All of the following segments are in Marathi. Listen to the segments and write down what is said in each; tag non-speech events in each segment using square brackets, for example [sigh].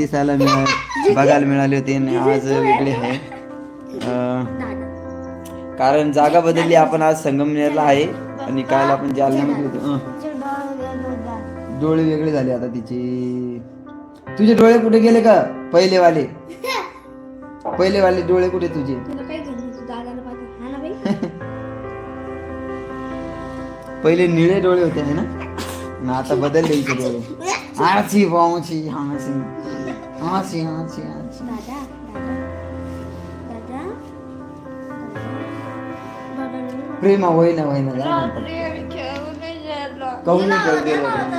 दिसायला मिळा [laughs] बघायला मिळाले होते आणि आज वेगळे आहे. कारण जागा बदलली आपण आज संगमनेरला आहे आणि काल आपण जालन्यामध्ये होतो. डोळे वेगळे झाले आता. तिचे. तुझे डोळे कुठे गेले का? पहिले वाले [laughs] पहिले वाले डोळे कुठे तुझे? हा [laughs] पहिले निळे डोळे होते है ना? ना आता बदलले डोळे. आची बाची हाची हाची हाची दादा दादा दादा दादा प्रेमा होय ना होय ना जा ना. काहून नाही खेळत गेलो होतो?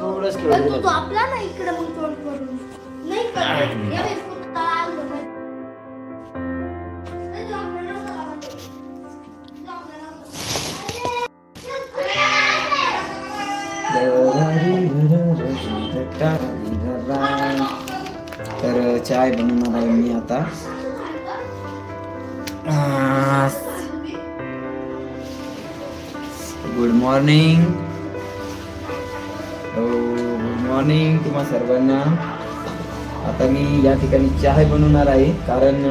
थोडंच खेळत तू गेलो. आपला ना इकडे मग तोंड करून नाही करत. या बाई, तर चाय बनवणार आहे मी आता. गुड मॉर्निंग गुड मॉर्निंग तुम्हा सर्वांना. आता मी या ठिकाणी चाय बनवणार आहे कारण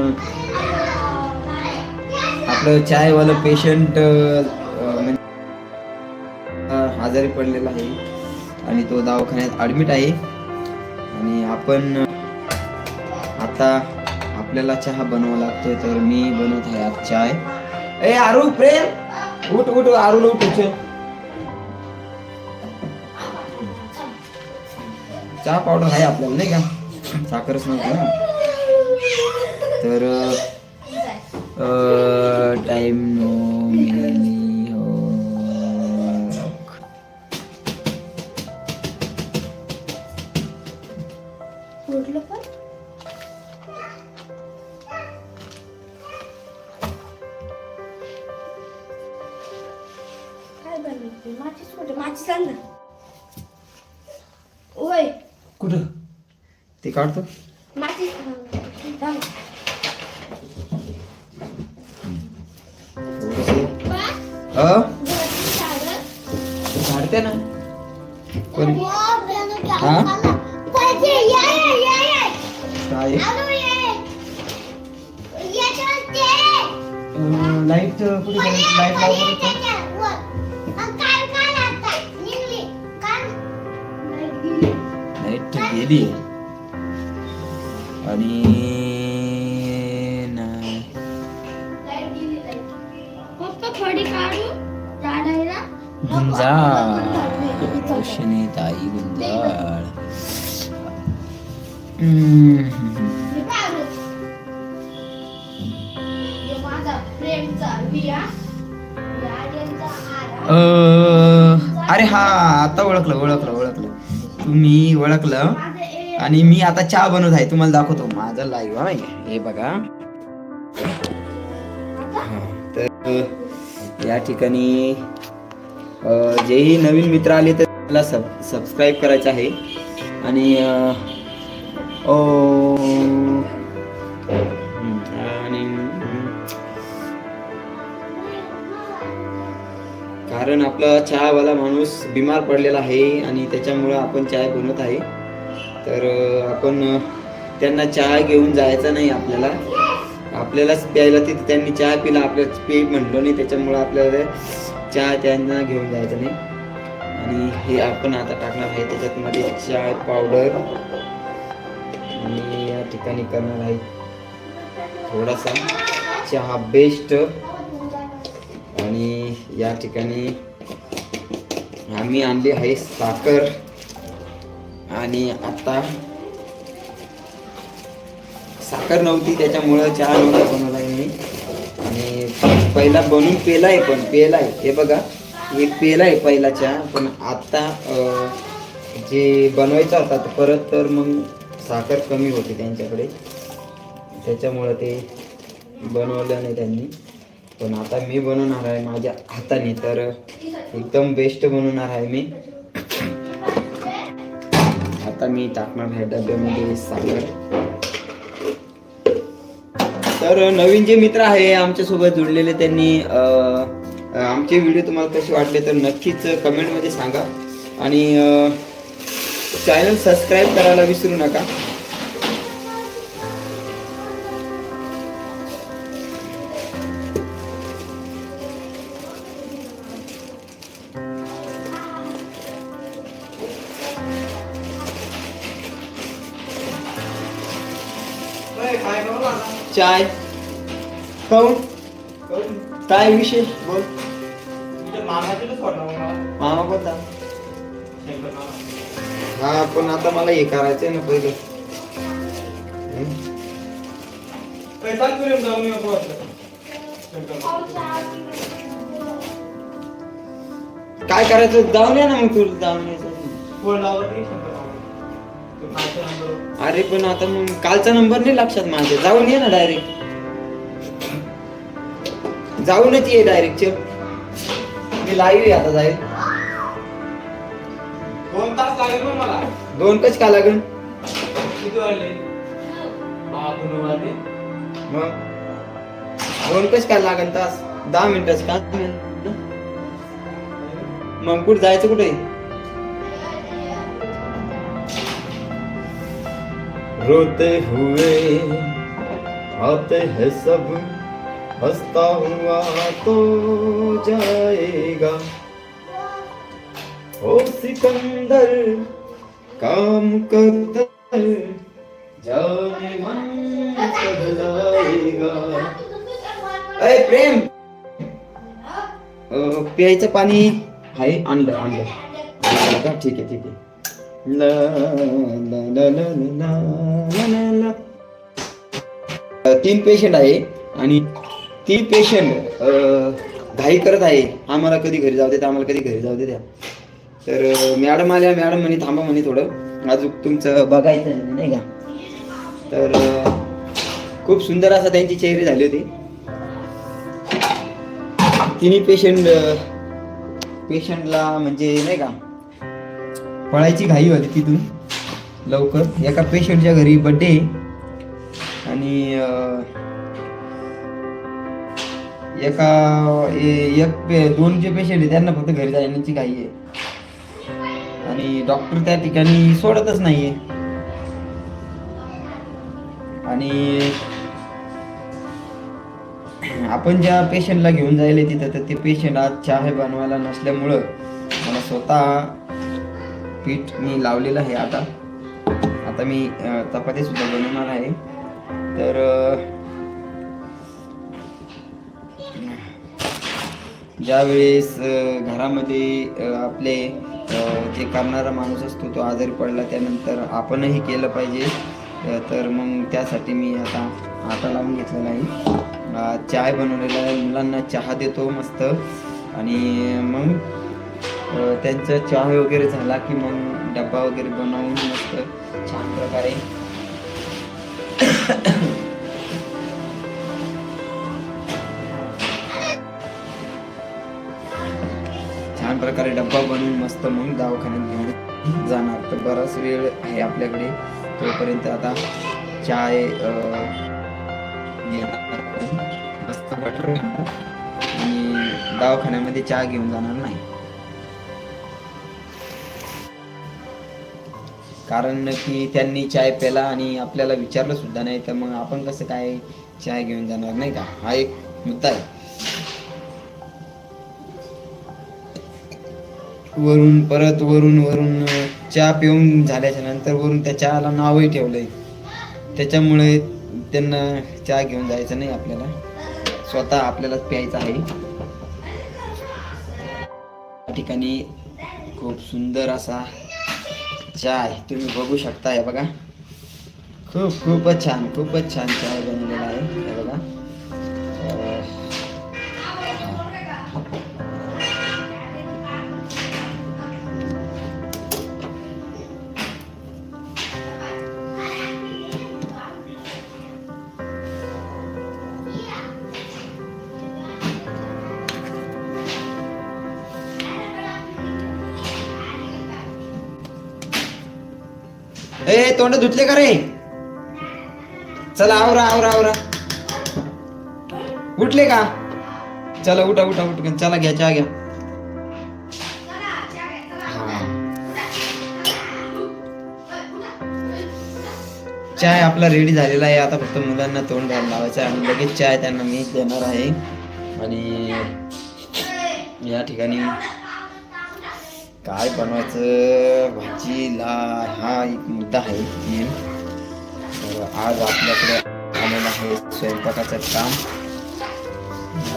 आपलं चायवालं पेशंट म्हणजे, हजारी आजारी पडलेला आहे. आणि तो दवाखान्यात ॲडमिट आहे. आपण आता आपल्याला चहा बनवावा लागतोय तर मी बनवत आहे आज चाय. ए आरू प्रेम! उठ उठ आरू उठ उठ. चहा पावडर आहे आपल्याला नाही का? साखरच नव्हती ना? तर टाइम नो बनवते कुठे ना ते काढतो थांब. बा. काढते ना पण हो, बेनं घ्या. हा? पाहिजे, या, या, या, या. काय आलो, ये. याच्यावर ते. लाइट कुठे? लाइट लावून ताई गुंजाळ. आरा. अ, अरे हा आता ओळखलं ओळखलं ओळखलं. तुम्ही ओळखलं? आणि मी आता चहा बनवत आहे तुम्हाला दाखवतो. माझा लाईव्ह आहे हे बघा. तर या ठिकाणी जेही नवीन मित्र आले तर त्याला सब सबस्क्राईब करायचं आहे. आणि ओ आणि कारण आपला चहावाला माणूस बिमार पडलेला आहे आणि त्याच्यामुळं आपण चाय बनवत आहे. तर आपण त्यांना चहा घेऊन जायचा नाही आपल्याला. आपल्यालाच प्यायला तिथे त्यांनी चहा पिला आपल्याला पे म्हटलं नाही त्याच्यामुळं आपल्याला चहा त्यांना घेऊन जायचं नाही. आणि हे आपण आता टाकणार आहे त्याच्यात मध्ये चहा पावडर आणि या ठिकाणी करणार आहे थोडासा चहा बेस्ट आणि या ठिकाणी आम्ही आणली आहे साखर. आणि आता साखर नव्हती त्याच्यामुळं चहा नव्हता बनवला मी आणि पहिला बनवून पेलाय पण पेला आहे हे बघा हे आहे पहिला चहा. पण आता जे बनवायचा होता परत तर मग साखर कमी होती त्यांच्याकडे. त्याच्यामुळं ते बनवलं नाही त्यांनी. पण आता मी बनवणार आहे माझ्या हाताने तर एकदम बेस्ट बनवणार आहे मी. आता मी टाकणार आहे डब्यामध्ये साखर. तर नवीन जे मित्र आहे आमच्यासोबत जुडलेले त्यांनी आमचे व्हिडिओ तुम्हाला कसे वाटले तर नक्कीच कमेंटमध्ये सांगा. आणि चॅनल सबस्क्राईब करायला विसरू नका. चाय. काऊन काय विशेष? बोल. मामा कोणता? हा पण आता मला हे करायचंय ना पहिलं? काय करायचं? जाऊन या ना मग तू जाऊन यायचं अरे पण आता मग कालचा नंबर नाही लक्षात माझ्या. जाऊन ये ना डायरेक्ट जाऊनच ये डायरेक्ट मी लाईव्ह आहे आता जाईल दोन तास लागेल मग मला. दोन कच का लागेल? किती वाजले? दहा दोन वाजले. मग? दोन कच काय लागेल तास? दहा मिनिटच का? मग कुठं जायचं कुठे? रोते हुए आते हैं सब। हंसता हुआ तो जाएगा। ओ सिकंदर काम कर जाने मन बदलाएगा अय प्रेम! प्यायचं पाणी आहे आणलं आणलं. ठीक आहे ठीक आहे. तीन पेशंट आहे आणि ती पेशंट घाई करत आहे. आम्हाला कधी घरी जाऊ देत आम्हाला कधी घरी जाऊ दे द्या तर मॅडम आल्या मॅडम म्हणे थांबा म्हणे थोडं. अजून तुमचं बघायचं आहे, नाही का? तर खूप सुंदर असा त्यांची चेहरी झाली होती. तिन्ही पेशंट पेशंटला म्हणजे नाही का? पळायची घाई होती तिथून. लवकर. एका पेशंटच्या घरी बड्डे आणि एका ए- एक पे दोन जे पेशंट आहे त्यांना फक्त घरी जाण्याची घाई आहे. आणि डॉक्टर त्या ठिकाणी सोडतच नाहीये. आणि आपण ज्या पेशंटला घेऊन जायला तिथं तर ते पेशंट आज चहा बनवायला नसल्यामुळं मला स्वतः पीठ मी लावलेलं आहे आता. आता मी अं, चपाती सुद्धा बनवणार आहे. तर ज्यावेळेस घरामध्ये आपले जे करणारा माणूस असतो तो आजारी पडला त्यानंतर आपणही केलं पाहिजे. तर मग त्यासाठी मी आता आटा लावून घेतलेला आहे. चाय बनवलेला आहे. मुलांना चहा देतो मस्त. आणि मग त्यांचा चहा वगैरे झाला की मग डब्बा वगैरे बनवून मस्त छान प्रकारे छान प्रकारे डब्बा बनवून मस्त मग दवाखान्यात घेऊन जाणार. तर बराच वेळ आहे आपल्याकडे. तोपर्यंत आता चाय घेणार मस्त बटर आणि दवाखान्यामध्ये चहा घेऊन जाणार नाही. कारण की त्यांनी चाय प्याला आणि आपल्याला विचारलं सुद्धा नाही तर मग आपण कसं काय चाय घेऊन जाणार नाही का? हा एक मुद्दा आहे. वरून परत वरून वरून चहा पिऊन झाल्याच्यानंतर वरून त्या चहाला नावही ठेवलंय. त्याच्यामुळे त्यांना चहा घेऊन जायचं नाही आपल्याला. स्वतः आपल्यालाच प्यायचं आहे. या ठिकाणी खूप सुंदर असा चाय तुम्ही बघू शकता हे बघा. खूप खूपच छान खूपच छान चाय बनवलेला आहे हे बघा. ए तोंड धुतले का रे? चला आवरा आवरा आवरा. उठले का? चला उठा उठा उठ. चला घ्या चहा घ्या. चाय आपला रेडी झालेला आहे. आता फक्त मुलांना तोंड द्यायला लावायचं आहे आणि लगेच चाय त्यांना मी देणार आहे. आणि या ठिकाणी काय बनवायचं? भाजीला हा एक मुद्दा आहे की तर आज आपल्याकडे आलेलं आहे स्वयंपाकाचं काम.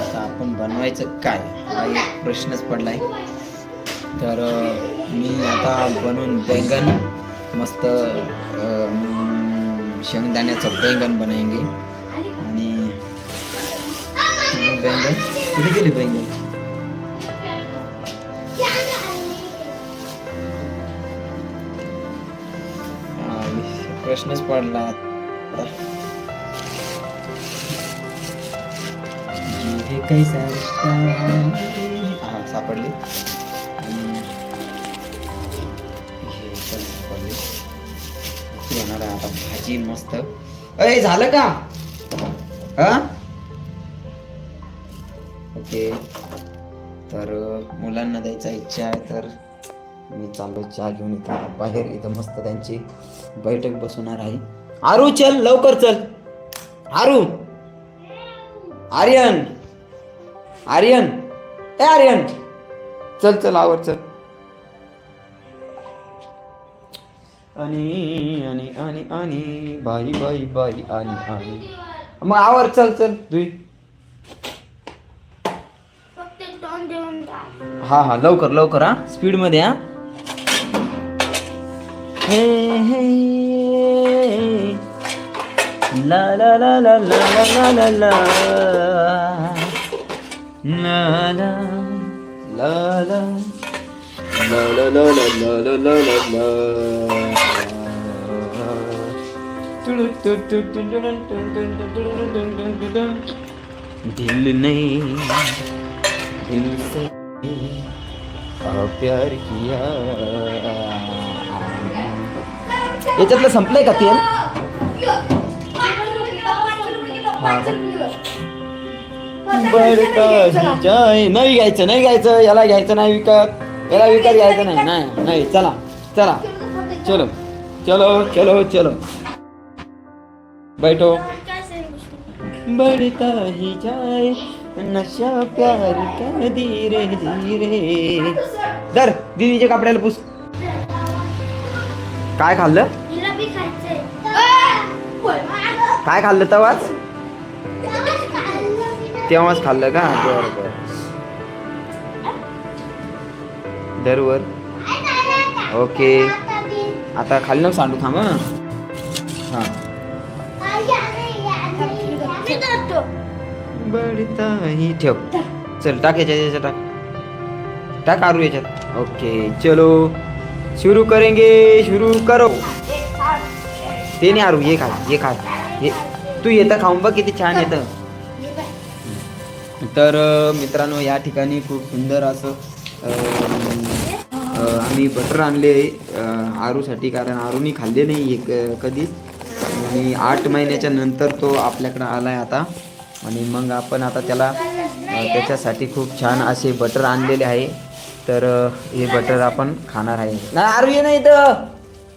आता आपण बनवायचं काय? हा एक प्रश्नच पडला आहे तर मी आता बनवून बैंगन मस्त शेंगदाण्याचं बैंगन बनवेंगे. आणि बैंगन. कुठे गेले बैंगन? प्रश्नच पडला. हे सापडली. येणार आता. भाजी मस्त. अरे झालं का? हा? ओके. तर मुलांना द्यायचा इच्छा आहे तर मी चाललो चहा घेऊन इथं. बाहेर इथं मस्त त्यांची बैठक बसवणार आहे. आरू चल लवकर चल. आरू. आर्यन. आर्यन. ए आर्यन. चल चल आवर चल. आणि आणि आणि आणि बाई बाई बाई आणि आणि. मग आवर चल चल तुई हा हा लवकर लवकर हा. स्पीडमध्ये हा. हे हे ला ला ला ला ला ला ला ला ला ला ला ला ला ला ला ला ला ला ला ला ला ला दिल नहीं दिल से आ, प्यार किया याच्यातलं संपलंय का तेल? हा. ही नाही घ्यायचं नाही घ्यायचं याला घ्यायचं नाही विकत. याला विकत घ्यायचं नाही. नाही नाही चला चला. चलो चलो चलो चलो. बैठो. बढ़ता ही जाए नशा प्यार का धीरे धीरे दर दीदीच्या कपड्याला पुस. काय खाल्लं? काय खाल्लं तवाच तेव्हाच खाल्लं का? बरं दरवर? ओके. आता खाली नको सांडू थांब हा. ही ठेव. चल टाक याच्यात याच्यात टाक. टाक आरू याच्यात. ओके चलो. शुरू करेंगे शुरू करो. ते नाही आरू ये खा ये खा. हे तू येतं खाऊन बघ किती छान येतं. तर मित्रांनो या ठिकाणी खूप सुंदर असं आम्ही बटर आणले आरूसाठी कारण आरूनी खाल्ले नाही एक कधीच आणि आठ महिन्याच्या नंतर तो आपल्याकडं आलाय आता. आणि मग आपण आता त्याला त्याच्यासाठी खूप छान असे बटर आणलेले आहे. तर हे बटर आपण खाणार आहे. आरू ये नाही इथं.